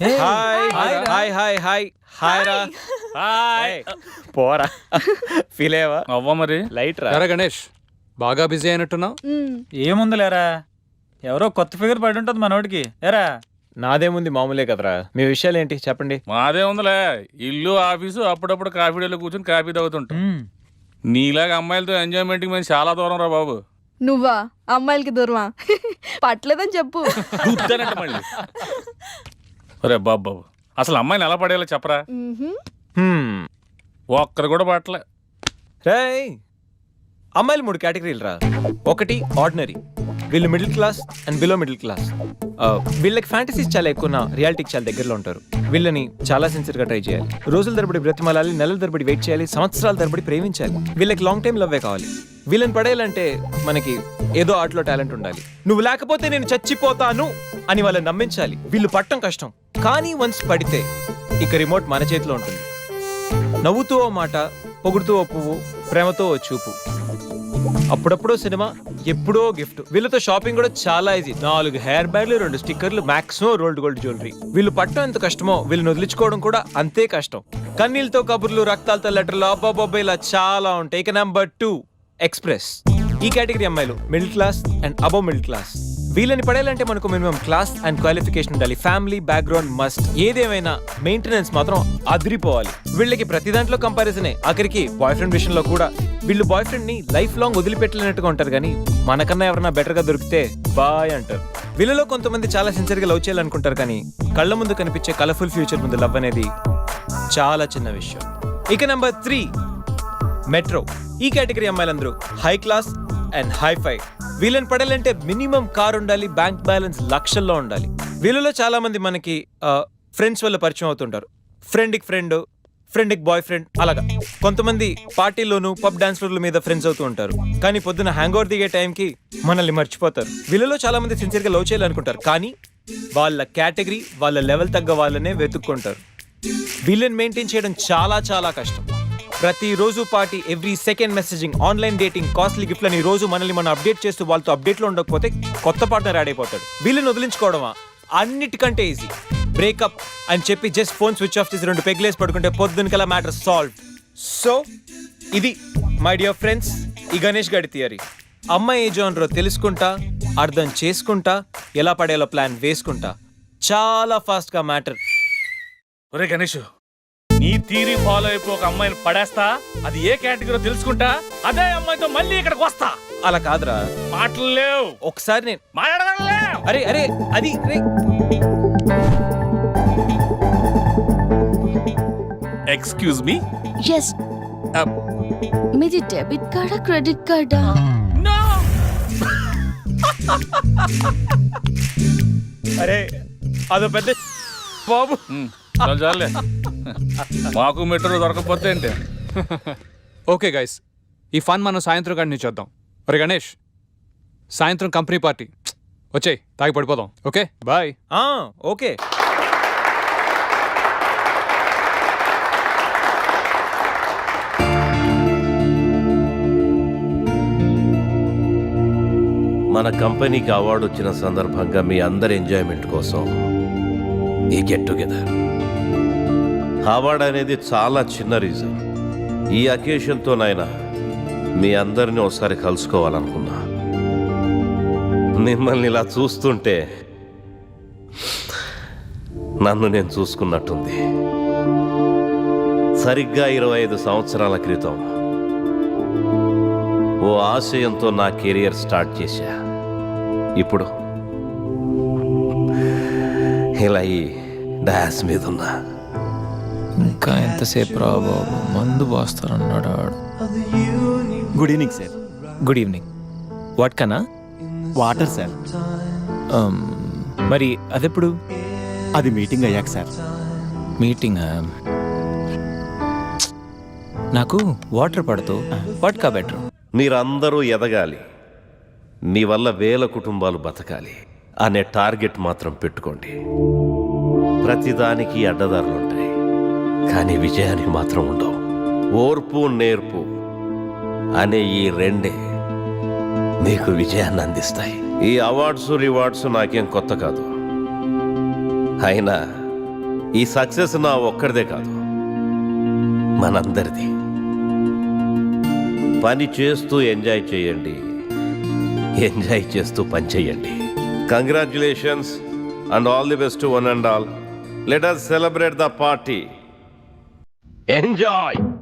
Hi hi hi hi hi hi రా hi పోరా. Feel అయ్యావా అవ్వ మరి. లైట్ రా. ఎరా గణేష్ బాగా బిజీ అయినట్టున్నావు? ఏముందిలేరా? ఎవరో కొత్త ఫిగర్ పడి ఉంటుంది మనోడికి. ఎరా. నాదేముంది మామూలే కదరా. మీ విషయాలు ఏంటి చెప్పండి. మాదే ఉందిలే. ఇల్లు ఆఫీసు అప్పుడప్పుడు కాఫీ డేలో కూర్చొని కాఫీ తాగుతుంటాం. నీలాగా అమ్మాయిలతో ఎంజాయ్మెంట్కి మేము చాలా దూరం రా బాబు. నువ్వా? అమ్మాయిలకి దూరమా? పట్టలేదని చెప్పు. గుద్దానంట మళ్ళీ. ఒరే బాబు బాబు అసలు అమ్మాయిని ఎలా పడేయాలో చెప్పరా. హ్మ్. ఒక్కరు కూడా పట్టలే రేయ్ అమ్మాయిలు మూడు కేటగిరీలు రా. ఒకటి ఆర్డినరీ వీళ్ళు middle class and below middle class. వీళ్ళకి ఫ్యాంటసీస్ చాలా ఎక్కువ రియాలిటీకి చాలా దగ్గరలో ఉంటారు. వీళ్ళని చాలా సిన్సియర్గా ట్రై చేయాలి. రోజుల తరబడి బ్రతిమాలాలి నెలల తరబడి వెయిట్ చేయాలి సంవత్సరాల తరబడి ప్రేమించాలి. వీళ్ళకి లాంగ్ టైం లవ్వే కావాలి. వీళ్ళని పడేయాలంటే మనకి ఏదో ఆటలో టాలెంట్ ఉండాలి. నువ్వు లేకపోతే నేను చచ్చిపోతాను. అని వాళ్ళని నమ్మించాలి. వీళ్ళు పట్టం కష్టం. కానీ వన్స్ పడితే ఇక రిమోట్ మన చేతిలో ఉంటుంది. నవ్వుతూ ఓ మాట పొగుడుతూ ఓ పువ్వు ప్రేమతో ఓ చూపు. అప్పుడప్పుడో సినిమా ఎప్పుడో గిఫ్ట్ వీళ్ళతో షాపింగ్ కూడా చాలా ఈజీ నాలుగు హెయిర్ బ్యాగ్లు రెండు స్టిక్కర్లు మాక్సిమం రోల్డ్ గోల్డ్ జ్యువెలరీ వీళ్ళు పట్టడం ఎంత కష్టమో వీళ్ళని వదిలించుకోవడం కూడా అంతే కష్టం. కన్నీళ్ళతో కబుర్లు రక్తాలతో లెటర్లు అబ్బాబాబ్బా ఇలా చాలా ఉంటాయి. ఇక నెంబర్ టూ ఎక్స్ప్రెస్ ఈ కేటగిరీ అమ్మాయిలు middle class and above middle class వీళ్ళని పడేయాలంటే మనకు మినిమం క్లాస్ అండ్ క్వాలిఫికేషన్ ఉండాలి. Family background must. ఏదేమైనా మెయింటెనెన్స్ మాత్రం అదిరిపోవాలి. వీళ్ళకి ప్రతి దాంట్లో కంపారిజనే. ఆఖరికి బాయ్ ఫ్రెండ్ విషయంలో కూడా. వీళ్ళు బాయ్ ఫ్రెండ్ని లైఫ్ లాంగ్ వదిలిపెట్టలేనట్టుగా ఉంటారు కానీ మనకన్నా ఎవరైనా బెటర్గా దొరికితే బాయ్ అంటారు. వీళ్ళలో కొంతమంది చాలా సిన్సియర్గా లవ్ చేయాలనుకుంటారు కానీ కళ్ళ ముందు కనిపించే కలర్ఫుల్ ఫ్యూచర్ ముందు లవ్ అనేది చాలా చిన్న విషయం. ఇక నెంబర్ త్రీ మెట్రో ఈ కేటగిరీ అమ్మాయిలందరూ high class and hi fi వీళ్ళని పడాలంటే మినిమం కార్ ఉండాలి బ్యాంక్ బ్యాలెన్స్ లక్షల్లో ఉండాలి. వీళ్ళలో చాలా మంది మనకి ఫ్రెండ్స్ వల్ల పరిచయం అవుతుంటారు. ఫ్రెండ్కి ఫ్రెండ్ ఫ్రెండ్కి బాయ్ ఫ్రెండ్ అలాగా. కొంతమంది పార్టీలోను పబ్ డాన్స్ ఫ్లోర్ల మీద ఫ్రెండ్స్ అవుతూ ఉంటారు. కానీ పొద్దున హ్యాంగ్ ఓవర్ దిగే టైంకి మనల్ని మర్చిపోతారు. వీళ్ళలో చాలా మంది సిన్సియర్గా లవ్ చేయాలనుకుంటారు. కానీ వాళ్ళ కేటగిరీ వాళ్ళ లెవెల్ తగ్గ వాళ్ళనే వెతుక్కుంటారు. వీళ్ళని మెయింటైన్ చేయడం చాలా చాలా కష్టం. ప్రతిరోజు party every second messaging online dating costly గిఫ్ట్లని రోజు మనల్ని మనం అప్డేట్ చేస్తూ వాళ్ళతో అప్డేట్లో ఉండకపోతే కొత్త పార్ట్నర్ యాడ్ అయిపోతాడు. వీళ్ళని వదిలించుకోవడమా? అన్నిటికంటే ఈజీ బ్రేకప్ అని చెప్పి జస్ట్ ఫోన్ స్విచ్ ఆఫ్ చేసి రెండు పెగ్లేసి పడుకుంటే పొద్దునకల మ్యాటర్ సాల్వ్ సో ఇది మై డియర్ ఫ్రెండ్స్ ఈ గణేష్ గడి థియరీ అమ్మాయి ఏ జోనరో తెలుసుకుంటా అర్థం చేసుకుంటా ఎలా పడేలా ప్లాన్ వేసుకుంటా. చాలా ఫాస్ట్గా మ్యాటర్ ఒరే గణేష్ నీ తీరి ఫాలో అయిపో ఒక అమ్మాయిని పడేస్తా అది ఏ కేటగిరీ తెలుసుకుంటా అదే అమ్మాయితో మళ్ళీ ఇక్కడికి వస్తా. అలా కాదురా. మాటలు లేవు. ఒకసారి నేను మాట్లాడడం లేవు. అరే అరే అది ఎక్స్క్యూజ్ మీ ఎస్ మీది డెబిట్ కార్డా క్రెడిట్ కార్డా? నో అరే అదో పెద్ద బాబు. చాలు మాకు మెట్రో దొరకకపోతే ఏంటి? ఓకే గైస్ ఈ ఫన్ మనం సాయంత్రం కాడి చూద్దాం ఒరే గణేష్ సాయంత్రం కంపెనీ పార్టీ. వచ్చేయ్ తాగి పడిపోదాం. ఓకే? బాయ్. ఆ, ఓకే. మన కంపెనీకి అవార్డు వచ్చిన సందర్భంగా మీ అందరి ఎంజాయ్మెంట్ కోసం ఈ గెట్ టుగెదర్ హవార్డ్ అనేది చాలా చిన్న రీజన్ ఈ అకేషన్తో నాయన మీ అందరిని ఒకసారి కలుసుకోవాలనుకున్నా. మిమ్మల్ని ఇలా చూస్తుంటే నన్ను నేను చూసుకున్నట్టుంది. సరిగ్గా ఇరవై ఐదు సంవత్సరాల క్రితం ఓ ఆశయంతో నా కెరియర్ స్టార్ట్ చేశా. ఇప్పుడు ఇలా ఈ డాన్స్ మీద ఉన్నా. ఇంకా ఎంతసేపు రా బాబు? మందు పోస్తానన్నాడు good evening sir good evening what కన్నా వాటర్ సార్ మరి అదెప్పుడు? అది మీటింగ్ అయ్యాక సార్ మీటింగ్ నాకు వాటర్ పడుతూ. వాట్కా బెటర్ మీరందరూ ఎదగాలి. మీ వల్ల వేల కుటుంబాలు బతకాలి. అనే టార్గెట్ మాత్రం పెట్టుకోండి. ప్రతిదానికి అడ్డదారులుంటాయి. కానీ విజయానికి మాత్రం ఉండవు. ఓర్పు నేర్పు అనే ఈ రెండే మీకు విజయాన్ని అందిస్తాయి. ఈ అవార్డ్స్ రివార్డ్స్ నాకేం కొత్త కాదు. అయినా ఈ సక్సెస్ నా ఒక్కడిదే కాదు. మనందరిది. పని చేస్తూ ఎంజాయ్ చేయండి. ఎంజాయ్ చేస్తూ పని చేయండి. Congratulations and all the best to one and all. Let us celebrate the party. Enjoy!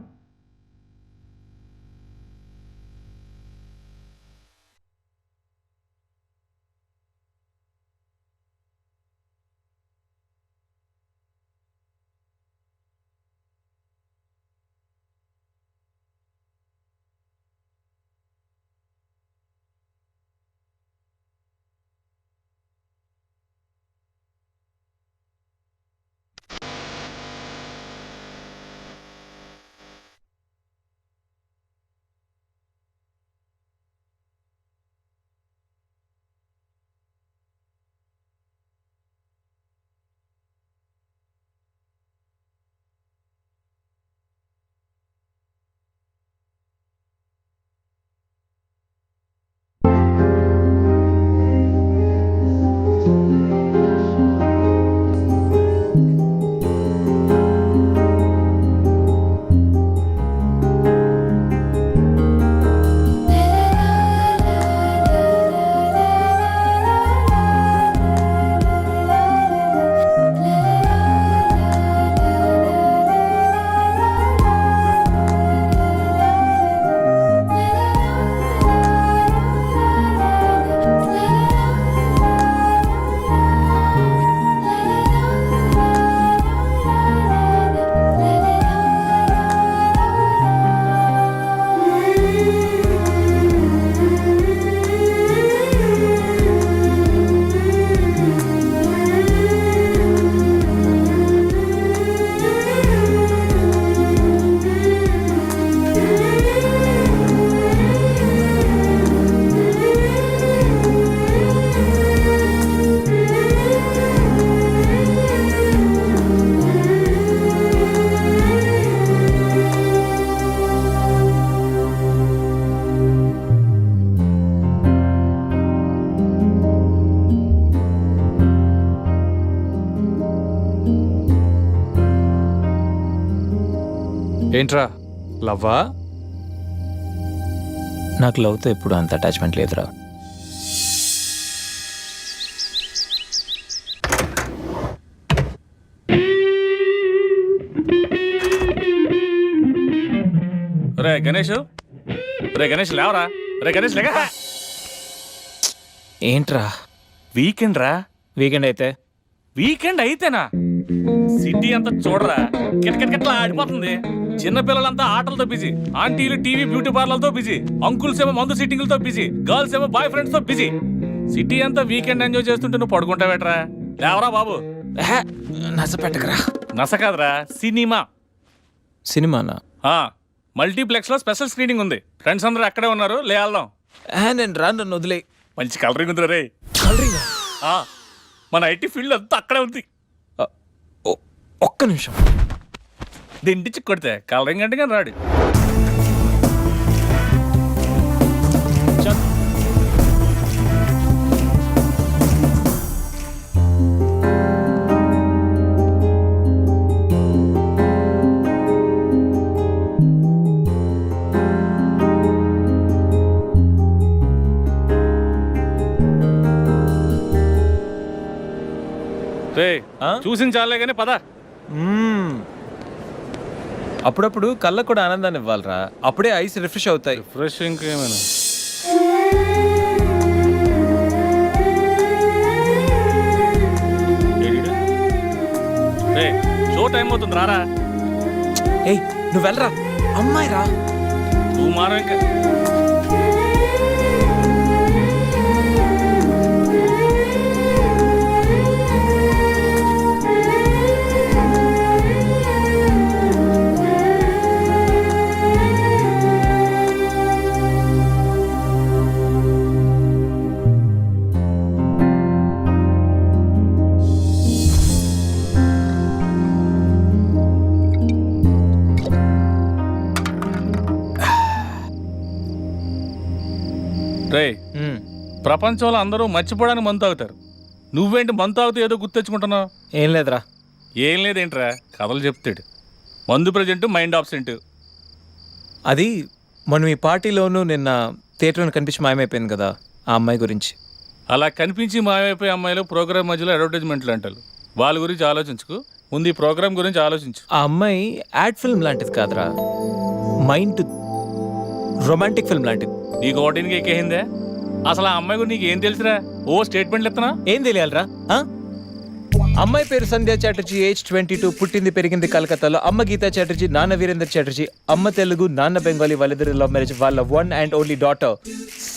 ఏంట్రా? లవ్వా? నాకు లవ్తో ఎప్పుడు అంత అటాచ్మెంట్ లేదురా. రే గణేష్. రే గణేష్ లేవరా. రే గణేష్ లేక. ఏంట్రా? వీకెండ్ రా. వీకెండ్ అయితే? వీకెండ్ అయితేనా? సిటీ అంతా చూడరా. కిటకిటకిట్లా ఆడిపోతుంది. చిన్న పిల్లలంతా ఆటలతో బిజీ. ఆంటీలు టీవీ బ్యూటీ పార్లర్తో బిజీ. అంకుల్స్ ఏమో మందు సిట్టింగ్లతో బిజీ. గర్ల్స్ ఏమో బాయ్ ఫ్రెండ్స్తో బిజీ. సిటీ అంతా వీకెండ్ ఎంజాయ్ చేస్తుంటే నువ్వు పడుకుంటావేట్రా? లేవరా బాబు. నచ్చపెట్టకరా నస కాదురా సినిమా. సినిమానా? మల్టీప్లెక్స్లో స్పెషల్ స్క్రీనింగ్ ఉంది. ఫ్రెండ్స్ అందరూ అక్కడే ఉన్నారు లే వెళ్దాం. నేను రా నన్ను వదిలే. మంచి కలరింగ్ ఉంది రే. ఆ, మన ఐటీ ఫీల్డ్ అంతా అక్కడే ఉంది. ఒక్క నిమిషం. దిండిచి కొడితే కలరింగ్ అంటే కానీ రాడు రే ఆ? చూసిన చాలే కానీ పద. అప్పుడప్పుడు కళ్ళకు కూడా ఆనందాన్ని ఇవ్వాలిరా. అప్పుడే ఐస్ రిఫ్రెష్ అవుతాయి. ఫ్రెష్ ఇంకేమైనా రే షో టైం అవుతుంది రారా? ఏయ్ నువ్వు వెళ్ళరా? అమ్మాయి రా నువ్వు మారం ఇంకా? ప్రపంచంలో అందరూ మర్చిపోవడానికి మందు తాగుతారు. నువ్వేంటి మందు తాగుతూ ఏదో గుర్తెచ్చుకుంటున్నావు ఏం లేదురా. ఏం లేదేంట్రా? కథలు చెప్తాడు. మందు ప్రజెంట్ మైండ్ ఆబ్సెంట్ అది మనం ఈ పార్టీలోనూ నిన్న థియేటర్లో కనిపించి మాయమైపోయింది కదా ఆ అమ్మాయి గురించి. అలా కనిపించి మాయమైపోయే అమ్మాయిలు ప్రోగ్రామ్ మధ్యలో అడ్వర్టైజ్మెంట్లు అంటారు. వాళ్ళ గురించి ఆలోచించుకు. ముందు ఈ ప్రోగ్రామ్ గురించి ఆలోచించు. ఆ అమ్మాయి యాడ్ ఫిల్మ్ లాంటిది కాదురా. మైండ్ రొమాంటిక్ ఫిల్మ్ లాంటిది. నీకు ఓటింగ్కి ఎక్కేసిందే? అసలు ఆ అమ్మాయి గురించి నీకు ఏం తెలుసురా? ఓ స్టేట్మెంట్లు ఇస్తున్నా ఏం తెలియాలరా? అమ్మాయి పేరు Sandhya Chatterjee age twenty two పుట్టింది పెరిగింది కలకత్తాలో. అమ్మ గీతా చాటర్జీ నాన్న వీరేందర్ చాటర్జీ అమ్మ తెలుగు నాన్న బెంగాలీ వాళ్ళిద్దరి లవ్ మ్యారేజ్ వాళ్ళ one and only daughter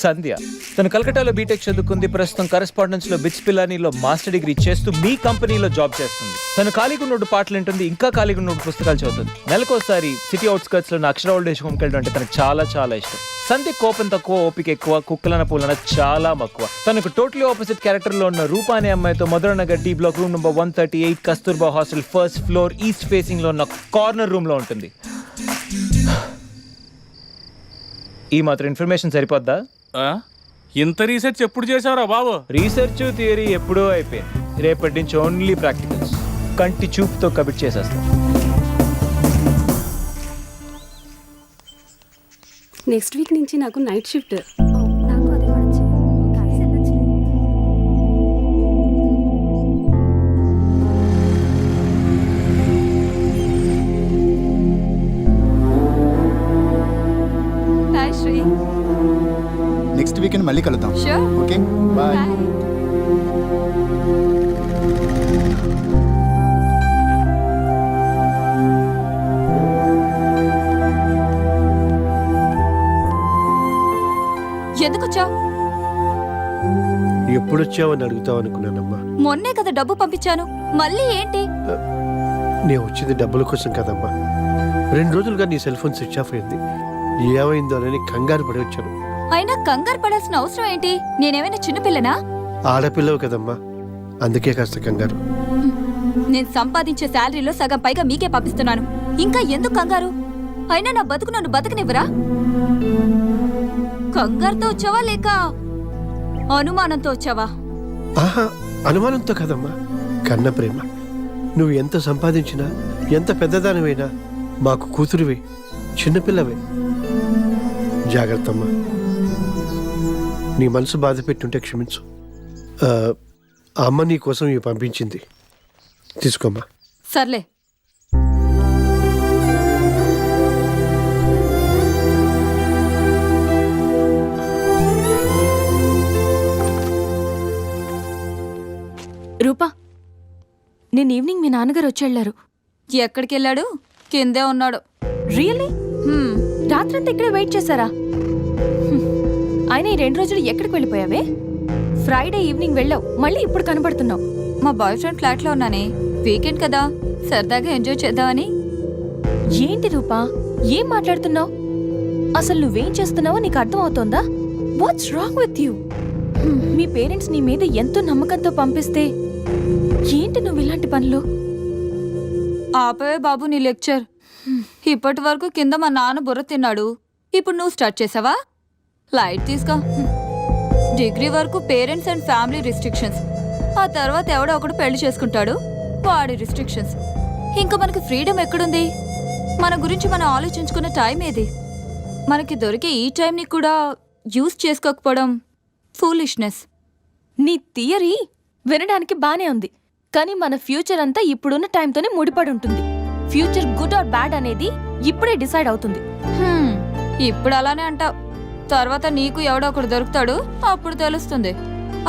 Sandhya. తను కలకట్టాలో బీటెక్ చదువుకుంది ప్రస్తుతం కరెస్పాండెన్స్లో బిట్స్ పిలానీలో మాస్టర్ డిగ్రీ చేస్తూ మీ కంపెనీలో జాబ్ చేస్తుంది. తను ఖాళీగా ఉన్నోడు పాటలు వింటుంది ఇంకా ఖాళీగా ఉన్నోడు పుస్తకాలు చదువుతుంది. నెలకోసారి సిటీ అవుట్స్కర్ట్స్లో అక్షర ఓల్డ్ ఏజ్ హోమ్కి వెళ్ళడం అంటే తనకు చాలా చాలా ఇష్టం. సంధ్య కోపం తక్కువ ఓపిక ఎక్కువ కుక్కలన పూలన చాలా మక్కువ. తనకు టోటలీ ఆపోజిట్ క్యారెక్టర్లో ఉన్న రూపా అనే అమ్మాయితో Madhuranagar Nagar block room number one thirty eight Kasturba hostel first floor east ఫేసింగ్లో ఉన్న కార్నర్ రూమ్లో ఉంటుంది. ఈ మాత్రం ఇన్ఫర్మేషన్ సరిపోద్దా? ఆ? ఇంత రీసెర్చ్ ఎప్పుడు చేసావురా బాబు? రీసెర్చ్ థియరీ ఎప్పుడో అయిపోయింది. రేపటి నుంచి ఓన్లీ ప్రాక్టికల్స్ కంటి చూపుతో కబిట్ చేసేస్తాం. నెక్స్ట్ వీక్ నుంచి నాకు నైట్ షిఫ్ట్ మళ్ళీ కలుద్దాం. ఓకే? బాయ్ బాయ్ ఎందుకు వచ్చావు ఎప్పుడొచ్చావని అడుగుతావు అనుకున్నానమ్మా. మొన్నే కదా డబ్బు పంపించాను. మళ్ళీ ఏంటి? నేను వచ్చింది డబ్బుల కోసం కదమ్మా. రెండు రోజులుగా నీ సెల్ ఫోన్ స్విచ్ ఆఫ్ అయింది. ఏమైందోనని కంగారు పడి వచ్చాను. అయినా కంగారు పడాల్సిన అవసరం ఏంటి? నేనేమైనా చిన్నపిల్లనా? ఆడపిల్లవు కదమ్మా. అందుకే కాస్త కంగారు. నేను సంపాదించే శాలరీలో సగం పైగా మీకే పంపిస్తున్నాను. ఇంకా ఎందుకు కంగారు? అయినా నా బతుకు నన్ను బతకనివ్వరా? కంగారుతో వచ్చావా లేక అనుమానంతో వచ్చావా? ఆహా అనుమానంతో కదమ్మా. కన్న ప్రేమ. నువ్వు ఎంత సంపాదించినా ఎంత పెద్దదానివైనా మాకు కూతురివే చిన్నపిల్లవే. జాగ్రత్తమ్మా. నీ మనసు బాధ పెట్టుంటే క్షమించు. ఆ, ఆ అమ్మ నీ కోసం ఇవి పంపించింది. తీసుకోమ్మా. సర్లే. రూపా నేను ఈవినింగ్ మీ నాన్నగారు వచ్చి ఎక్కడికి వెళ్ళాడు? కిందే ఉన్నాడు. రియల్లీ రాత్రంతా ఇక్కడే వెయిట్ చేశారా. ఆయన ఈ రెండు రోజులు ఎక్కడికి వెళ్ళిపోయావే? ఫ్రైడే ఈవినింగ్ వెళ్ళావు. మళ్ళీ ఇప్పుడు కనబడుతున్నావు. మా బాయ్ ఫ్రెండ్ ఫ్లాట్లో ఉన్నానే. వీకెండ్ కదా. సరదాగా ఎంజాయ్ చేద్దామని. ఏంటి రూపా? ఏం మాట్లాడుతున్నావు? అసలు నువ్వేం చేస్తున్నావో నీకు అర్థం అవుతోందా వాట్స్ రాంగ్ విత్ యూ మీ పేరెంట్స్ నీ మీద ఎంతో నమ్మకంతో పంపిస్తే ఏంటి నువ్వు ఇలాంటి పనులు? ఆపవే బాబు నీ లెక్చర్. ఇప్పటి వరకు కింద మా నాన్న బుర్ర తిన్నాడు. ఇప్పుడు నువ్వు స్టార్ట్ చేసావా? లైట్ తీసుకో. డిగ్రీ వరకు పేరెంట్స్ అండ్ ఫ్యామిలీ రిస్ట్రిక్షన్స్ ఆ తర్వాత ఎవడో ఒకడు పెళ్ళి చేసుకుంటాడు వాడి రిస్ట్రిక్షన్స్ ఇంకా మనకి ఫ్రీడమ్ ఎక్కడుంది? మన గురించి మనం ఆలోచించుకునే టైం ఏది? మనకి దొరికే ఈ టైంని కూడా యూస్ చేసుకోకపోవడం ఫూలిష్నెస్ నీ థియరీ వినడానికి బానే ఉంది. కానీ మన ఫ్యూచర్ అంతా ఇప్పుడున్న టైంతోనే ముడిపడి ఉంటుంది. ఫ్యూచర్ గుడ్ ఆర్ బ్యాడ్ అనేది ఇప్పుడే డిసైడ్ అవుతుంది. ఇప్పుడు అలానే అంటావు. తర్వాత నీకు ఎవడో ఒకడు దొరుకుతాడు అప్పుడు తెలుస్తుంది.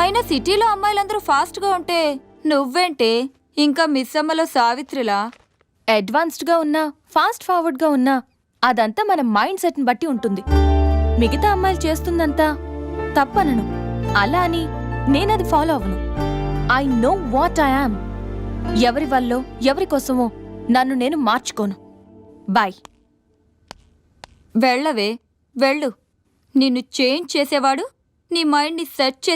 అయినా సిటీలో అమ్మాయిలందరూ ఫాస్ట్గా ఉంటే నువ్వేంటే? ఇంకా మిస్ అమ్మలో సావిత్రిలా? అడ్వాన్స్డ్గా ఉన్నా ఫాస్ట్ ఫార్వర్డ్గా ఉన్నా అదంతా మన మైండ్ సెట్ని బట్టి ఉంటుంది. మిగతా అమ్మాయిలు చేస్తుందంతా తప్పనను. అలా అని నేనది ఫాలో అవ్వను. I know what I am. ఎవరి వల్లో ఎవరి కోసమో నన్ను నేను మార్చుకోను. బాయ్ వెళ్ళవే వెళ్ళు. నిన్ను చేంజ్ చేసేవాడు నీ మైండ్ని సెట్ చేసి